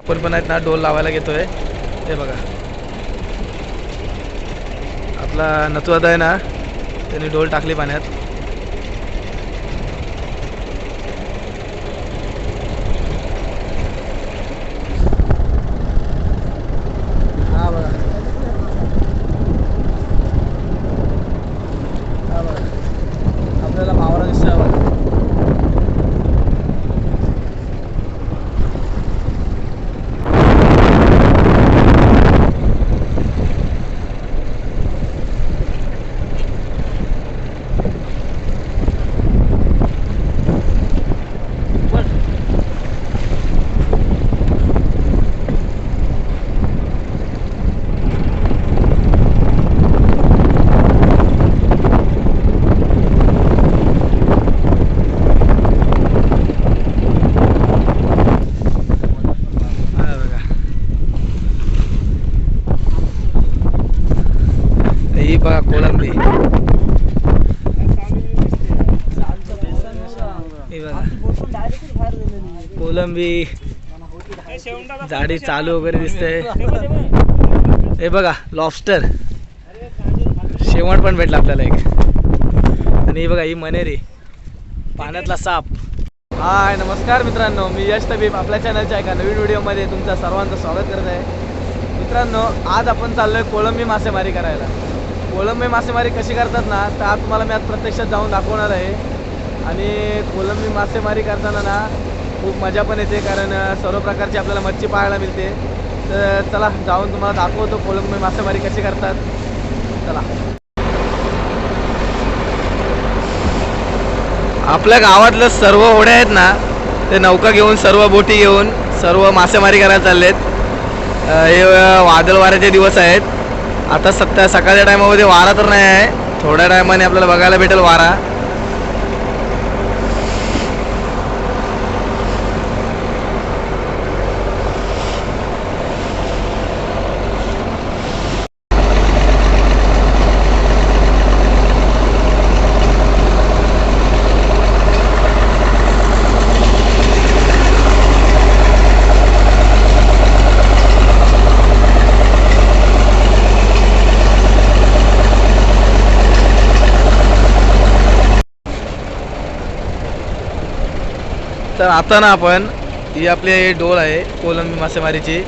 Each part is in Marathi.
आपण पण आहेत ना डोल लावायला घेतोय. हे बघा. आपला नतुआदा आहे ना त्यांनी डोल टाकली पाण्यात हा बघा हा बघा आपल्याला मावरा दिसतोय बघा हा बघा ही बघा कोलंबी बघा. कोलंबी जाडी चालू वगैरे दिसते हे बघा लॉबस्टर शेवण पण भेटला आपल्याला एक. आणि ही बघा ही मनेरी. पाण्यातला साप. हाय नमस्कार मित्रांनो. मी यश तबीब आपल्या चॅनलच्या एका नवीन व्हिडिओमध्ये तुमचं सर्वांचं स्वागत करत आहे. मित्रांनो आज आपण चाललोय कोळंबी मासेमारी करायला. कोळंबी मासेमारी कशी करतात ना तर आज तुम्हाला मी आज प्रत्यक्षात जाऊन दाखवणार आहे. आणि कोलंबी मासेमारी करताना ना खूप मजा पण येते कारण सर्व प्रकारची आपल्याला मच्छी पाहायला मिळते. तर चला जाऊन तुम्हाला दाखवतो कोलंबी मासेमारी कशी करतात. चला. आपल्या गावातलं सर्व होड्या आहेत ना ते नौका घेऊन सर्व बोटी घेऊन सर्व मासेमारी करायला चाललेत. हे वादळ वाऱ्याचे दिवस आहेत. आता सत्ता सकाळच्या टायमामध्ये वारा तर नाही आहे. थोड्या टायमाने आपल्याला बघायला भेटेल वारा. तर आता ना आपण ही आपली डोल आहे कोलंबी मासेमारीची.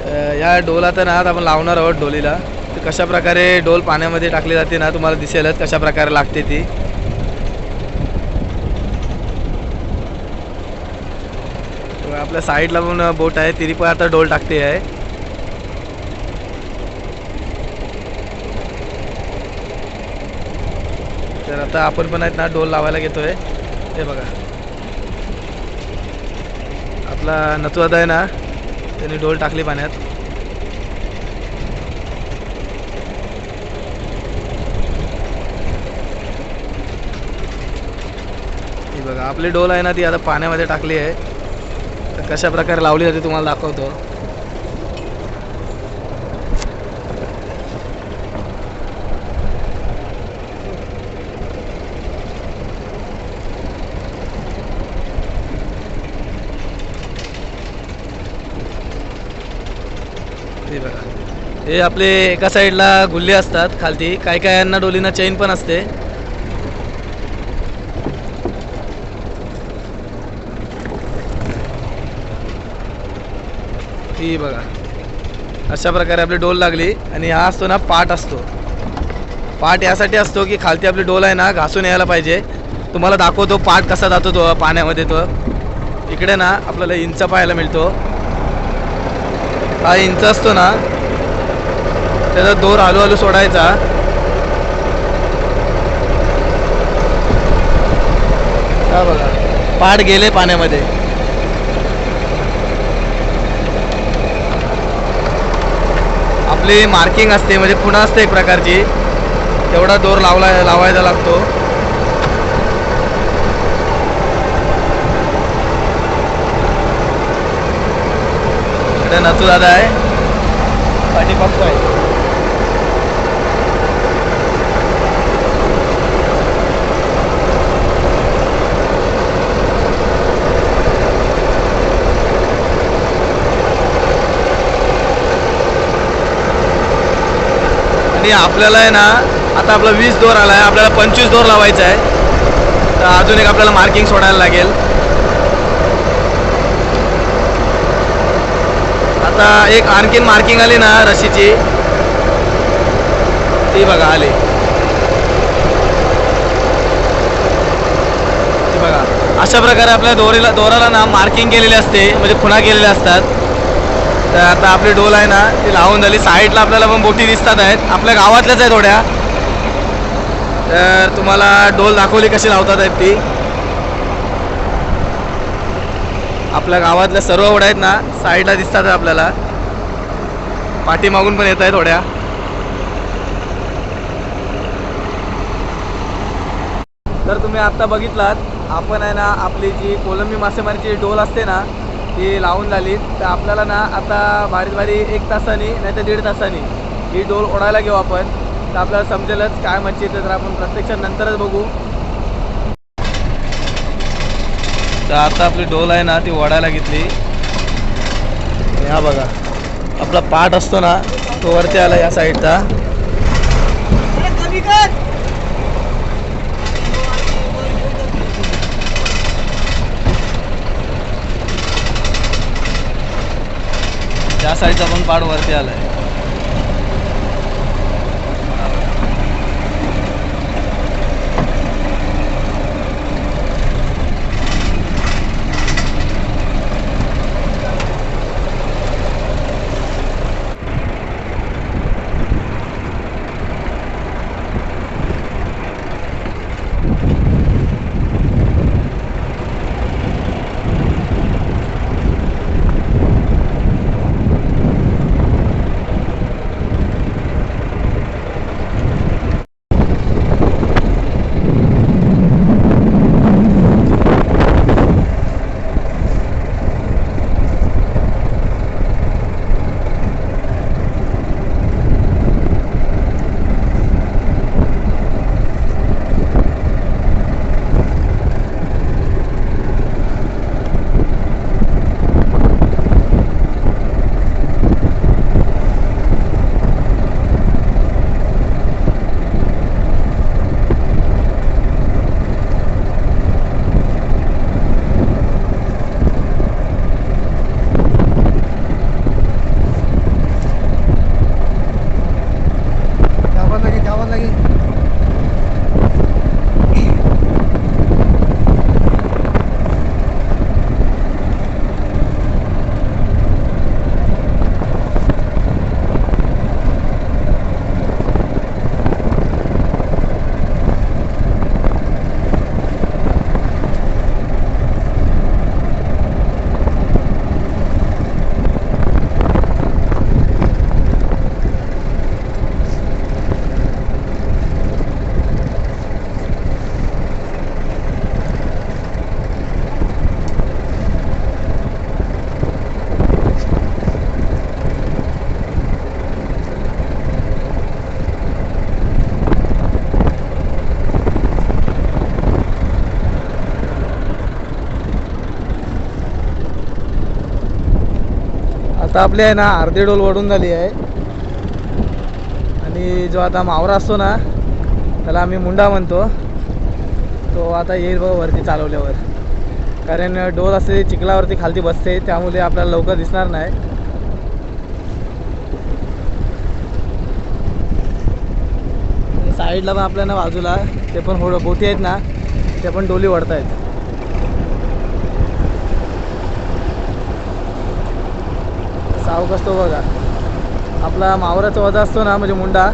या या डोलात ना आपण लावणार आहोत डोलीला. तर कशा प्रकारे डोल पाण्यामध्ये टाकली जाते ना तुम्हाला दिसेलच कशाप्रकारे लागते ती. आपल्या साईडला पण बोट आहे तिरी पण आता डोल टाकते आहे. तर आता आपण पण आहेत ना डोल लावायला घेतोय. हे बघा. आपला नथुवादा आहे ना. त्यांनी डोल टाकली पाण्यात. बघा आपली डोल आहे ना ती आता पाण्यामध्ये टाकली आहे. तर कशा प्रकारे लावली जाते तुम्हाला दाखवतो हे बघा हे आपले एका साईडला गुल्ले असतात खालती. काही काही यांना डोलीना चेन पण असते. ही बघा. अशा प्रकारे आपली डोल लागली आणि हा असतो ना पाट असतो. पाट यासाठी असतो की खालती आपली डोल आहे ना घासून यायला पाहिजे. तुम्हाला दाखवतो पाट कसा जातो तो पाण्यामध्ये तो. इकडे ना आपल्याला इंच पाहायला मिळतो. हा इंच असतो ना त्याचा दोर हळू हळू सोडायचा. हा बघा. पाठ गेले पाण्यामध्ये. आपली मार्किंग असते म्हणजे खुणा असते एक प्रकारची. तेवढा दोर लावला लावायचा लागतो. इकडे नथू दादा आहे. पाठी बघतोय आणि आपल्याला आहे ना आता आपला वीस दोर आला आहे आपल्याला पंचवीस दोर लावायचा आहे. तर अजून एक आपल्याला मार्किंग सोडायला लागेल. आता एक आणखीन मार्किंग आली ना रशीची. ती बघा आली. ती बघा. अशा प्रकारे आपल्या दोरीला दोराला ना मार्किंग केलेली असते म्हणजे खुणा केलेल्या असतात. तर आता आपली डोल आहे ना ती लावून झाली. साईडला आपल्याला पण बोटी दिसतात आहेत. आपल्या गावातल्याच आहे थोड्या. तर तुम्हाला डोल दाखवली कशी लावतात आहेत ती. आपल्या गावातल्या सर्व ओढ्या आहेत ना साईडला दिसतात आपल्याला. पाठीमागून पण येत आहे थोड्या. तर तुम्ही आत्ता बघितलात आपण आहे ना आपली जी कोलंबी मासेमारीची डोल असते ना ती लावून झाली. तर आपल्याला ना आता बारीक भारी एक तासाने नाही तर दीड तासाने ही डोल ओढायला घेऊ आपण. तर आपल्याला समजेलच काय मच्छी येते तर आपण प्रत्यक्षात नंतरच बघू. तर आता आपली डोल आहे ना ती ओढायला घेतली. ह्या बघा. आपला पाठ असतो ना तो वरती आला या साईडचा त्या साईडचा पण पाड वरती आलाय. आता आपली आहे ना अर्धी डोल वडून झाली आहे. आणि जो आता मावरा असतो ना त्याला आम्ही मुंडा म्हणतो. तो आता येईल बघा वरती चालवल्यावर. कारण डोल असे चिखलावरती खालती बसते त्यामुळे आपल्याला लवकर दिसणार नाही. साईडला पण आपल्या ना बाजूला ते पण होड बोटी आहेत ना ते पण डोली वडत सावक असतो बघा. आपला मावराचा वजा असतो ना म्हणजे मुंडा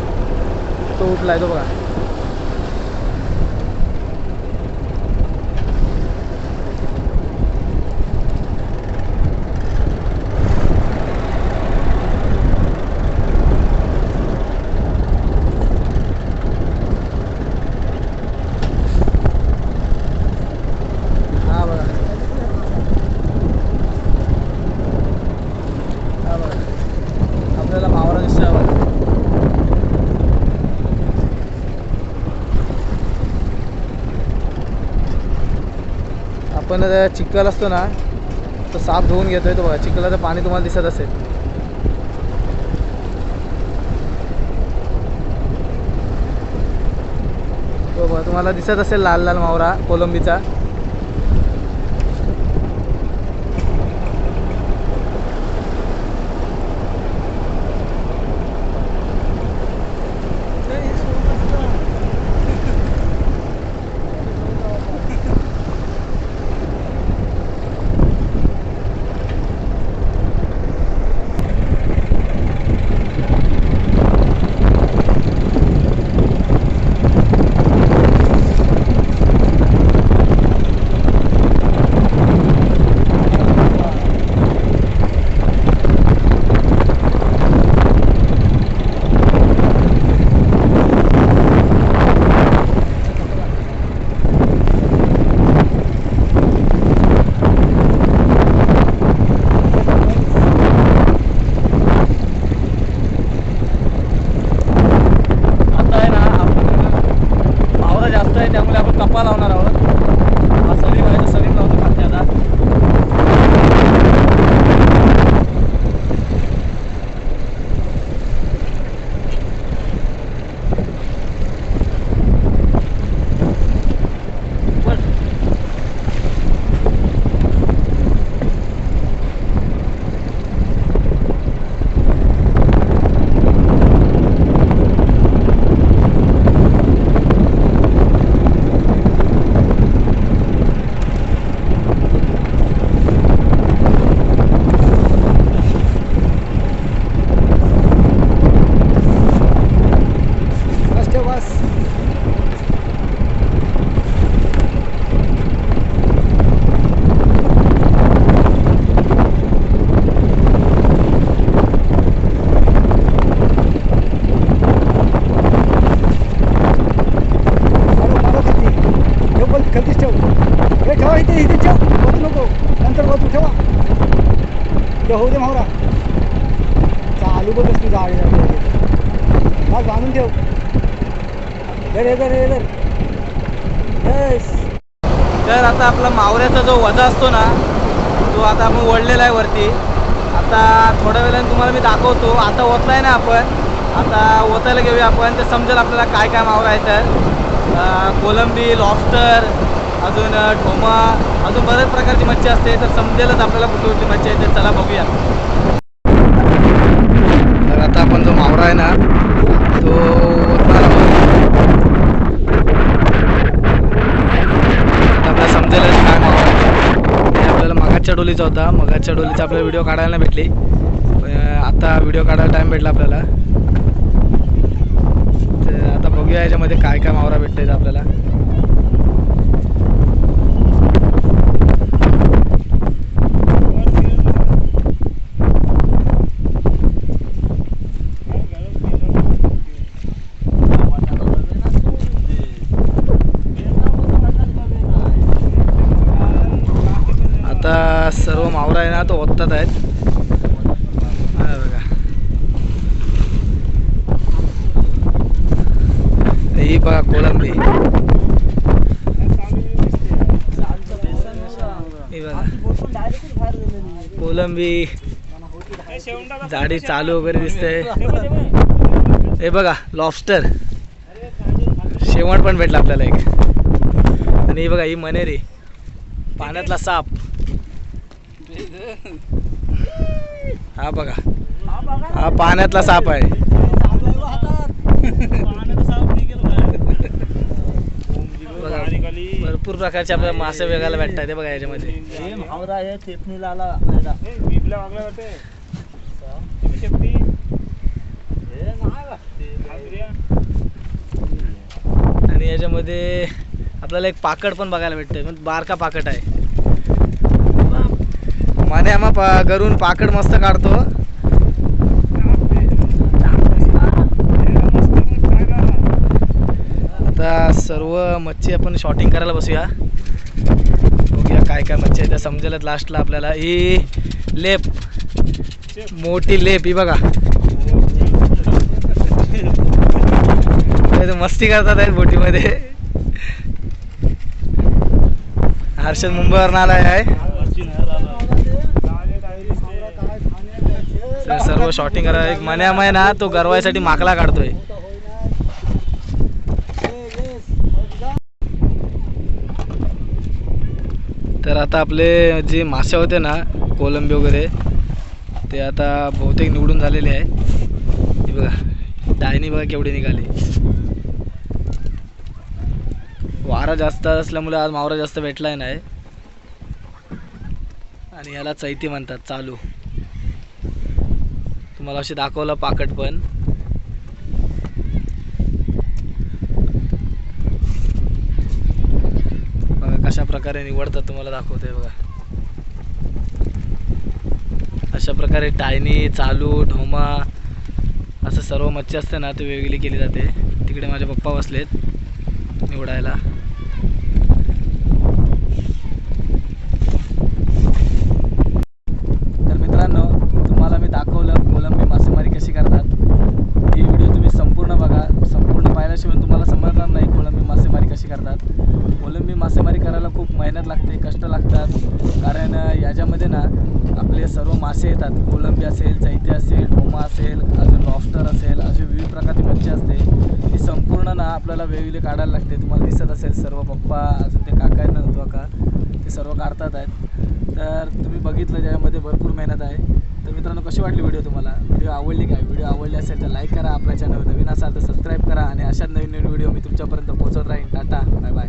तो उठला आहे तो बघा. आपण चिखल असतो ना तो साफ धुवून घेतोय तो बघा. चिखलाचं पाणी तुम्हाला दिसत असेल. तो बघा तुम्हाला दिसत असेल लाल लाल मावरा कोलंबीचा. तर आता आपला मावऱ्याचा जो वजा असतो ना तो आता आपण ओढलेला आहे वरती. आता थोड्या वेळाने तुम्हाला मी दाखवतो. आता ओतलाय ना आपण आता ओतायला घेऊया आपण. ते समजेल आपल्याला काय काय मावरा आहे तर. कोलंबी लॉबस्टर अजून अं, ढोमा अजून बऱ्याच प्रकारची मच्छी असते. तर समजेलच आपल्याला कुठली कुठली मच्छी आहे. तर चला बघूया. तर आता आपण जो मावरा आहे ना तो ओतणार आहोत. आता आपल्याला समजेलच काय मावरा आहे. हे मगाच्या डोलीचा होता. मगाच्या डोलीचा आपल्याला व्हिडिओ काढायला नाही भेटली. आता व्हिडिओ काढायला टाईम भेटला आपल्याला. तर आता बघूया याच्यामध्ये काय काय मावरा भेटतं आपल्याला आता सर्व मावरा आहे ना तो ओततात आहेत हा बघा ही बघा कोळंबी. कोलंबी झाडी चालू वगैरे दिसते हे बघा लॉबस्टर शेवण पण भेटला आपल्याला एक. आणि ही बघा ही मनेरी. पाण्यातला साप. हा बघा. हा पाण्यातला साप आहे. भरपूर प्रकारचे आपल्याला मासे वेगायला भेटतात हे बघा याच्यामध्ये. मावरा हे टेपणीला आला आणि याच्यामध्ये आपल्याला एक पाकड पण बघायला भेटतंय म्हणजे बारका पाकड आहे. माने आम्हा पा घरून पाकड मस्त काढतो आता सर्व मच्छी आपण शॉटिंग करायला बसूया. बघूया काय काय मच्छी आहे त्या समजेलच लास्टला आपल्याला. ही लेप. मोठी लेप ही बघा. मस्ती करतात आहेत बोटीमध्ये. हर्षद मुंबईवर आलाय आहे सर्व शॉटिंग करा एक मन्यामाय ना तो गरवायसाठी माकला काढतोय. तर आता आपले जे मासे होते ना कोलंबी वगैरे ते आता बहुतेक निवडून झालेले आहे. बघा डायनी बघा केवढी निघाली. वारा जास्त असल्यामुळे आज मावरा जास्त भेटलाय नाही. आणि याला चैती म्हणतात चालू. तुम्हाला असे दाखवलं पाकट पण. अशा प्रकारे निवडतात तुम्हाला दाखवतोय बघा. अशा प्रकारे टायनी चालू ढोमा असं सर्व मच्छी असते ना ते वेगळी केली जाते. तिकडे माझे पप्पा बसलेत निवडायला तर मित्रांनो तुम्हाला मी दाखवलं कोलंबी मासेमारी कशी करतात ही व्हिडिओ तुम्ही संपूर्ण बघा संपूर्ण पाहिल्याशिवाय तुम्हाला समजणार नाही कोलंबी मासेमारी कशी करतात कोलंबी मासेमारी करायला खूप मेहनत लागते कष्ट लागतात. कारण याच्यामध्ये ना आपले सर्व मासे येतात. कोलंबी असेल चैते असेल ढोमा असेल अजून लॉफ्टर असेल असे विविध प्रकारची मच्छी असते. ती संपूर्ण ना आपल्याला वेगवेगळी काढायला लागते. तुम्हाला दिसत असेल सर्व पप्पा अजून ते काका आहेत ना का ते सर्व काढतात आहेत. तर तुम्ही बघितलं ज्यामध्ये भरपूर मेहनत आहे. तर मित्रांनो कशी वाटली व्हिडिओ तुम्हाला? व्हिडिओ आवडली काय व्हिडिओ आवडली असेल तर लाईक करा आपल्या चॅनल नवीन असाल तर सबस्क्राईब करा आणि अशाच नवीन नवीन व्हिडिओ मी तुमच्यापर्यंत पोहोचत राहीन. टाटा. Bye bye